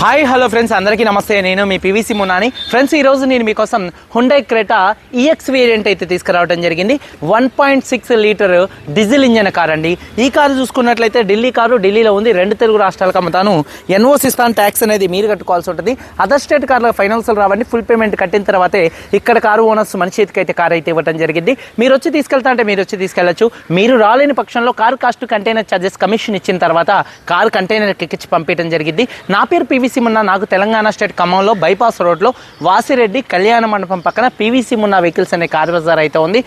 Hi hello friends. అందరికీ నమస్తే. నేను మీ పివిసి మునాని ఫ్రెండ్స్ ఈరోజు నేను మీకోసం హుండై క్రెటా ఈఎక్స్ వేరియంట్ అయితే తీసుకురావడం జరిగింది. One point six litre diesel engine car అండి. ఈ కారు చూసుకున్నట్లయితే ఢిల్లీ కారు ఢిల్లీలో ఉంది. రెండు తెలుగు రాష్ట్రాలకు అమ్ముతాను ఎన్ఓసి స్థాన్ ట్యాక్స్ అనేది మీరు కట్టుకోవాల్సి ఉంటుంది. అదర్ స్టేట్ కార్లో ఫైనాన్షియల్ రావండి ఫుల్ పేమెంట్ కట్టిన తర్వాతే ఇక్కడ కారు ఓనర్స్ మన చేతికి అయితే కార్ అయితే ఇవ్వడం జరిగింది. మీరు వచ్చి తీసుకెళ్తా అంటే మీరు వచ్చి తీసుకెళ్ళొచ్చు మీరు రాలేని పక్షంలో car cost container charges commission ఇచ్చిన తర్వాత కారు కంటైనర్ ఎక్కించి పంపించడం జరిగింది. నా పేరు పివి పీవీసీ మున్నా నాకు తెలంగాణ స్టేట్ ఖమ్మంలో బైపాస్ రోడ్లో వాసిరెడ్డి కళ్యాణ మండపం పక్కన పీవీసీ మున్నా వెహికల్స్ అనే కార్ బజార్ అయితే ఉంది.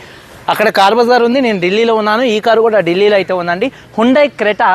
అక్కడ కార్ బజార్ ఉంది. నేను ఢిల్లీలో ఉన్నాను. ఈ కారు కూడా ఢిల్లీలో అయితే ఉందండి. హుండై క్రెటా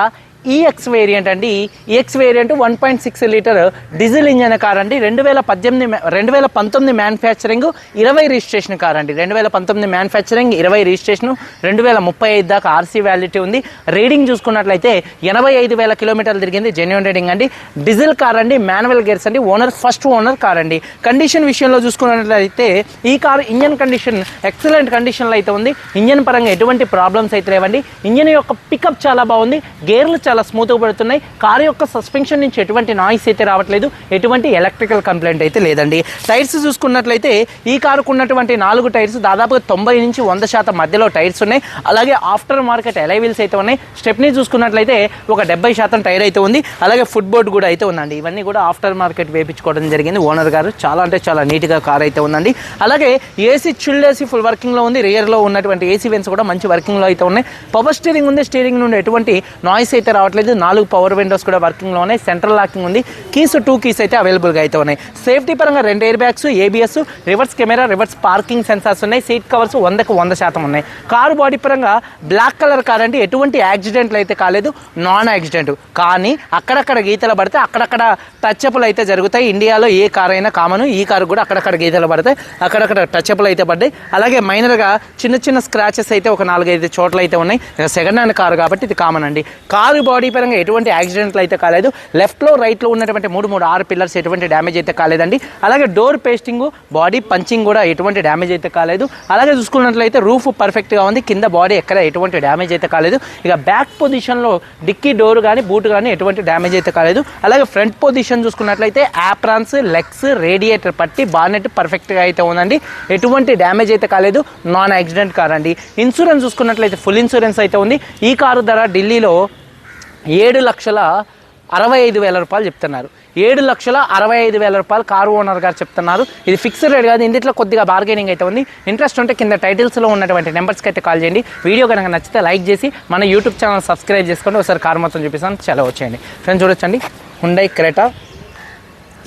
ఈఎక్స్ వేరియంట్ అండి. EX variant one point six litre diesel engine car అండి. రెండు వేల పద్దెనిమిది రెండు వేల పంతొమ్మిది మ్యానుఫ్యాక్చరింగ్ ఇరవై రిజిస్ట్రేషన్ కార్ అండి. రెండు వేల పంతొమ్మిది మ్యానుఫ్యాక్చరింగ్ ఇరవై రిజిస్ట్రేషన్ రెండు వేల ముప్పై ఐదు దాకా ఆర్సీ వ్యాలిటీ ఉంది. రీడింగ్ చూసుకున్నట్లయితే ఎనభై ఐదు వేల కిలోమీటర్లు తిరిగింది జెన్యున్ రీడింగ్ అండి. డీజిల్ కార్ అండి మాన్యువల్ గేర్స్ అండి ఓనర్ ఫస్ట్ ఓనర్ కార్ అండి. కండిషన్ విషయంలో చూసుకున్నట్లయితే ఈ కార్ ఇంజన్ కండిషన్ ఎక్సలెంట్ కండిషన్లో అయితే ఉంది. ఇంజన్ పరంగా ఎటువంటి ప్రాబ్లమ్స్ అయితే లేవండి. ఇంజన్ యొక్క పికప్ చాలా బాగుంది. గేర్లు చాలా స్మూత్గా పడుతున్నాయి. కారు యొక్క సస్పెన్షన్ నుంచి ఎటువంటి నాయిస్ అయితే రావట్లేదు ఎటువంటి ఎలక్ట్రికల్ కంప్లైంట్ అయితే లేదండి. టైర్స్ చూసుకున్నట్లయితే ఈ కారుకు ఉన్నటువంటి నాలుగు టైర్స్ దాదాపుగా తొంభై నుంచి వంద శాతం మధ్యలో టైర్స్ ఉన్నాయి. అలాగే ఆఫ్టర్ మార్కెట్ ఎలైవిల్స్ అయితే ఉన్నాయి. స్టెప్ని చూసుకున్నట్లయితే ఒక డెబ్బై శాతం టైర్ అయితే ఉంది. అలాగే ఫుట్ బోర్డ్ కూడా అయితే ఉందండి. ఇవన్నీ కూడా ఆఫ్టర్ మార్కెట్ వేపించుకోవడం జరిగింది. ఓనర్ గారు చాలా అంటే చాలా నీట్గా కార్ అయితే ఉందండి. అలాగే ఏసీ చిల్డ్ ఏసీ ఫుల్ వర్కింగ్లో ఉంది. రియర్లో ఉన్నటువంటి ఏసీ వెన్స్ కూడా మంచి వర్కింగ్లో అయితే ఉన్నాయి. పవర్ స్టీరింగ్ ఉంది. స్టీరింగ్ నుండి ఎటువంటి నాయిస్ అయితే రావట్లేదు. నాలుగు పవర్ విండోస్ కూడా వర్కింగ్లో ఉన్నాయి సెంట్రల్ లాకింగ్ ఉంది. కీస్ టూ కీస్ అయితే అవైలబుల్గా అయితే ఉన్నాయి. సేఫ్టీ పరంగా రెండు air bags ABS reverse camera reverse parking sensors ఉన్నాయి. సీట్ కవర్స్ వందకు వంద శాతం ఉన్నాయి. కారు బాడీ పరంగా బ్లాక్ కలర్ కార్ అంటే ఎటువంటి యాక్సిడెంట్లు అయితే కాలేదు. నాన్ యాక్సిడెంట్ కానీ అక్కడక్కడ గీతలు పడితే అక్కడక్కడ టచ్అప్లు అయితే జరుగుతాయి. ఇండియాలో ఏ కార్ అయినా కామన్ ఈ కారు కూడా అక్కడక్కడ గీతలు పడతాయి అక్కడక్కడ టచ్అప్లు అయితే పడ్డాయి. అలాగే మైనర్గా చిన్న చిన్న స్క్రాచెస్ అయితే ఒక నాలుగైదు చోట్ల అయితే ఉన్నాయి. సెకండ్ హ్యాండ్ కారు కాబట్టి ఇది కామన్ అండి. కారు బాడీ పరంగా ఎటువంటి యాక్సిడెంట్లు అయితే కాలేదు. లెఫ్ట్లో రైట్లో ఉన్నటువంటి మూడు మూడు ఆరు పిల్లర్స్ ఎటువంటి డ్యామేజ్ అయితే కాలేదండి. అలాగే డోర్ పేస్టింగ్ బాడీ పంచింగ్ కూడా ఎటువంటి డ్యామేజ్ అయితే కాలేదు. అలాగే చూసుకున్నట్లయితే రూఫ్ పర్ఫెక్ట్గా ఉంది. కింద బాడీ ఎక్కడ ఎటువంటి డ్యామేజ్ అయితే కాలేదు. ఇక బ్యాక్ పొజిషన్లో డిక్కీ డోర్ కానీ బూట్ కానీ ఎటువంటి డ్యామేజ్ అయితే కాలేదు. అలాగే ఫ్రంట్ పొజిషన్ చూసుకున్నట్లయితే యాప్రాన్స్ లెగ్స్ రేడియేటర్ పట్టి బానెట్ పర్ఫెక్ట్గా అయితే ఉందండి. ఎటువంటి డ్యామేజ్ అయితే కాలేదు. నాన్ యాక్సిడెంట్ కార్ అండి. ఇన్సూరెన్స్ చూసుకున్నట్లయితే ఫుల్ ఇన్సూరెన్స్ అయితే ఉంది. ఈ కారు ధర ఢిల్లీలో ఏడు లక్షల అరవై ఐదు వేల రూపాయలు చెప్తున్నారు. ఏడు లక్షల అరవై ఐదు వేల రూపాయలు కారు ఓనర్ గారు చెప్తున్నారు. ఇది ఫిక్స్డ్ రేట్ కాదు ఇందులో కొద్దిగా బార్గెనింగ్ అయితే ఉంది. ఇంట్రెస్ట్ ఉంటే కింద టైటిల్స్లో ఉన్నటువంటి నెంబర్స్కి అయితే కాల్ చేయండి. వీడియో కనుక నచ్చితే లైక్ చేసి మన యూట్యూబ్ ఛానల్ సబ్స్క్రైబ్ చేసుకోండి. ఒకసారి కారు మొత్తం చూపిస్తాను చాలా వచ్చేయండి. ఫ్రెండ్స్ చూడొచ్చండి. హుండై క్రెటా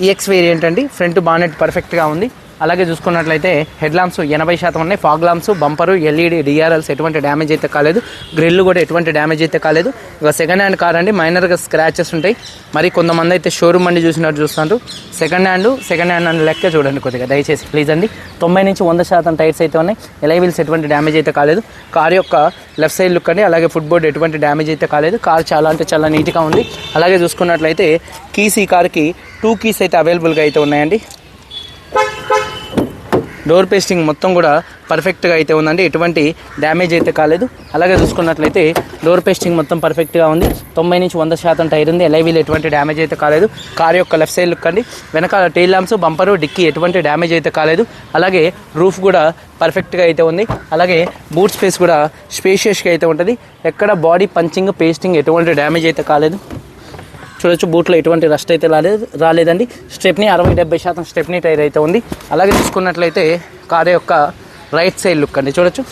ఈఎక్స్ వేరియంట్ అండి. ఫ్రంట్ బానెట్ పర్ఫెక్ట్గా ఉంది. అలాగే చూసుకున్నట్లయితే హెడ్ లాంప్స్ ఎనభై శాతం ఉన్నాయి. Fog lamps bumper LED DRLs ఎటువంటి డ్యామేజ్ అయితే కాలేదు. గ్రిల్ కూడా ఎటువంటి డ్యామేజ్ అయితే కాలేదు. ఇక సెకండ్ హ్యాండ్ కార్ అండి మైనర్గా స్క్రాచెస్ ఉంటాయి. మరి కొంతమంది అయితే షోరూమ్ అండి చూసినట్టు చూస్తున్నారు. సెకండ్ హ్యాండ్ సెకండ్ హ్యాండ్ అని లెక్క చూడండి కొద్దిగా దయచేసి ప్లీజ్ అండి. తొంభై నుంచి వంద శాతం టైర్స్ అయితే ఉన్నాయి. ఎలై వీల్స్ ఎటువంటి డ్యామేజ్ అయితే కాలేదు. కార్ యొక్క లెఫ్ట్ సైడ్ లుక్ అండి అలాగే ఫుట్ బోర్డ్ ఎటువంటి డ్యామేజ్ అయితే కాలేదు. కార్ చాలా అంటే చాలా నీట్గా ఉంది. అలాగే చూసుకున్నట్లయితే కీస్ ఈ కార్కి టూ కీస్ అయితే అవైలబుల్గా అయితే ఉన్నాయండి. డోర్ పేస్టింగ్ మొత్తం కూడా పర్ఫెక్ట్గా అయితే ఉందండి. ఎటువంటి డ్యామేజ్ అయితే కాలేదు. అలాగే చూసుకున్నట్లయితే డోర్ పేస్టింగ్ మొత్తం పర్ఫెక్ట్గా ఉంది. తొంభై నుంచి వంద శాతం టైర్ ఉంది. ఎలైవీలు ఎటువంటి డ్యామేజ్ అయితే కాలేదు. కార్ యొక్క లెఫ్ట్ సైడ్ లుక్ అండి. వెనకాల టైల్ ల్యాంప్స్ బంపరు డిక్కీ ఎటువంటి డ్యామేజ్ అయితే కాలేదు. అలాగే రూఫ్ కూడా పర్ఫెక్ట్గా అయితే ఉంది. అలాగే బూట్ స్పేస్ కూడా స్పేషియస్గా అయితే ఉంటుంది. ఎక్కడ బాడీ పంచింగ్ పేస్టింగ్ ఎటువంటి డ్యామేజ్ అయితే కాలేదు. చూడొచ్చు బూట్లో ఎటువంటి రస్ట్ అయితే రాలేదు రాలేదండి. స్టెప్నీ అరవై డెబ్బై శాతం స్టెప్నీ టైర్ అయితే ఉంది. అలాగే చూసుకున్నట్లయితే కారు యొక్క రైట్ సైడ్ లుక్ అండి చూడొచ్చు.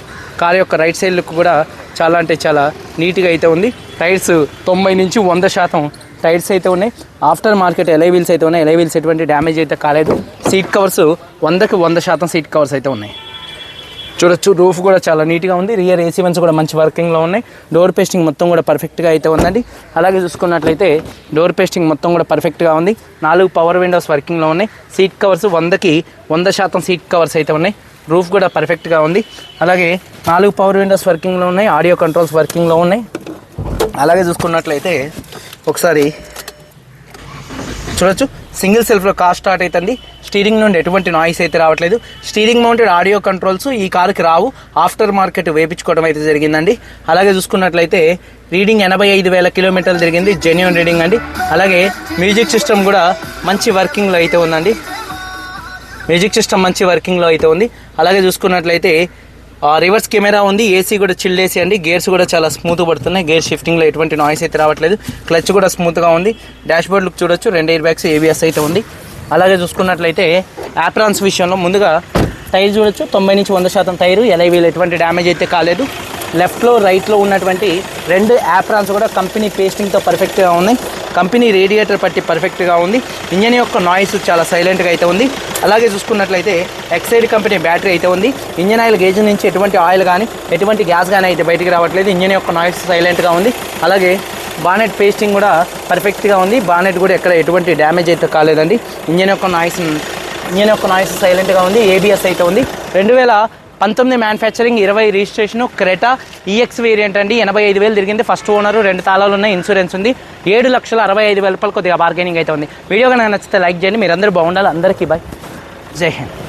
కారు యొక్క రైట్ సైడ్ లుక్ కూడా చాలా అంటే చాలా నీట్గా అయితే ఉంది. టైర్స్ తొంభై నుంచి వంద శాతం టైర్స్ అయితే ఉన్నాయి. ఆఫ్టర్ మార్కెట్ ఎలై వీల్స్ అయితే ఉన్నాయి. ఎలై వీల్స్ ఎటువంటి డ్యామేజ్ అయితే కాలేదు. సీట్ కవర్స్ వందకి వంద శాతం సీట్ కవర్స్ అయితే ఉన్నాయి. చూడొచ్చు. రూఫ్ కూడా చాలా నీట్గా ఉంది. రియర్ ఏసీ వన్స్ కూడా మంచి వర్కింగ్లో ఉన్నాయి. డోర్ పేస్టింగ్ మొత్తం కూడా పర్ఫెక్ట్గా అయితే ఉందండి. అలాగే చూసుకున్నట్లయితే డోర్ పేస్టింగ్ మొత్తం కూడా పర్ఫెక్ట్గా ఉంది. నాలుగు పవర్ విండోస్ వర్కింగ్లో ఉన్నాయి. సీట్ కవర్స్ వందకి వంద శాతం సీట్ కవర్స్ అయితే ఉన్నాయి. రూఫ్ కూడా పర్ఫెక్ట్గా ఉంది. అలాగే నాలుగు పవర్ విండోస్ వర్కింగ్లో ఉన్నాయి. ఆడియో కంట్రోల్స్ వర్కింగ్లో ఉన్నాయి. అలాగే చూసుకున్నట్లయితే ఒకసారి చూడొచ్చు. సింగిల్ సెల్ఫ్లో కార్ స్టార్ట్ అవుతుంది స్టీరింగ్ నుండి ఎటువంటి నాయిస్ అయితే రావట్లేదు. స్టీరింగ్ మౌంటెడ్ ఆడియో కంట్రోల్స్ ఈ కారుకి రావు. ఆఫ్టర్ మార్కెట్ వేపించుకోవడం అయితే జరిగిందండి. అలాగే చూసుకున్నట్లయితే రీడింగ్ ఎనభై ఐదు వేల కిలోమీటర్లు తిరిగింది. జెన్యున్ రీడింగ్ అండి. అలాగే మ్యూజిక్ సిస్టమ్ కూడా మంచి వర్కింగ్లో అయితే ఉందండి. మ్యూజిక్ సిస్టమ్ మంచి వర్కింగ్లో అయితే ఉంది. అలాగే చూసుకున్నట్లయితే రివర్స్ కెమెరా ఉంది ఏసీ కూడా చిల్డ్ ఏసీ అండి గేర్స్ కూడా చాలా స్మూత్ పడుతున్నాయి. గేర్ షిఫ్టింగ్లో ఎటువంటి నాయిస్ అయితే రావట్లేదు. క్లచ్ కూడా స్మూత్గా ఉంది. డాష్బోర్డ్ లుక్ చూడొచ్చు. రెండు ఎయిర్ బ్యాగ్స్ ఏబిఎస్ అయితే ఉంది. అలాగే చూసుకున్నట్లయితే యాప్రాన్స్ విషయంలో ముందుగా టైర్ చూడొచ్చు. తొంభై నుంచి వంద శాతం టైరు ఎలైవీలు ఎటువంటి డ్యామేజ్ అయితే కాలేదు. లెఫ్ట్లో రైట్లో ఉన్నటువంటి రెండు యాప్రాన్స్ కూడా కంపెనీ పేస్టింగ్తో పర్ఫెక్ట్గా ఉన్నాయి. కంపెనీ రేడియేటర్ పట్టి పర్ఫెక్ట్గా ఉంది. ఇంజన్ యొక్క నాయిస్ చాలా సైలెంట్గా అయితే ఉంది. అలాగే చూసుకున్నట్లయితే ఎక్సైడ్ కంపెనీ బ్యాటరీ అయితే ఉంది. ఇంజన్ ఆయిల్ గేజ్ నుంచి ఎటువంటి ఆయిల్ కానీ ఎటువంటి గ్యాస్ కానీ అయితే బయటికి రావట్లేదు. ఇంజన్ యొక్క నాయిస్ సైలెంట్గా ఉంది. అలాగే బానెట్ పేస్టింగ్ కూడా పర్ఫెక్ట్గా ఉంది. బానెట్ కూడా ఎక్కడ ఎటువంటి డ్యామేజ్ అయితే కాలేదండి. ఇంజన్ యొక్క నాయిస్ ఇంజన్ యొక్క నాయిస్ సైలెంట్గా ఉంది. ఏబిఎస్ అయితే ఉంది. రెండు వేల పంతొమ్మిది మ్యానుఫ్యాక్చరింగ్ ఇరవై రిజిస్ట్రేషన్ క్రెటా ఈఎక్స్ వేరియంట్ అండి. ఎనభై ఐదు వేలు తిరిగింది. ఫస్ట్ ఓనర్ రెండు తాళాలు ఉన్నాయి ఇన్సూరెన్స్ ఉంది. ఏడు లక్షల అరవై ఐదు వేల రూపాయలు కొద్దిగా బార్గెనింగ్ అయితే ఉంది. వీడియో కనుక నచ్చితే లైక్ చేయండి. మీరందరూ బాగుండాలి. అందరికీ బాయ్ జై హింద్.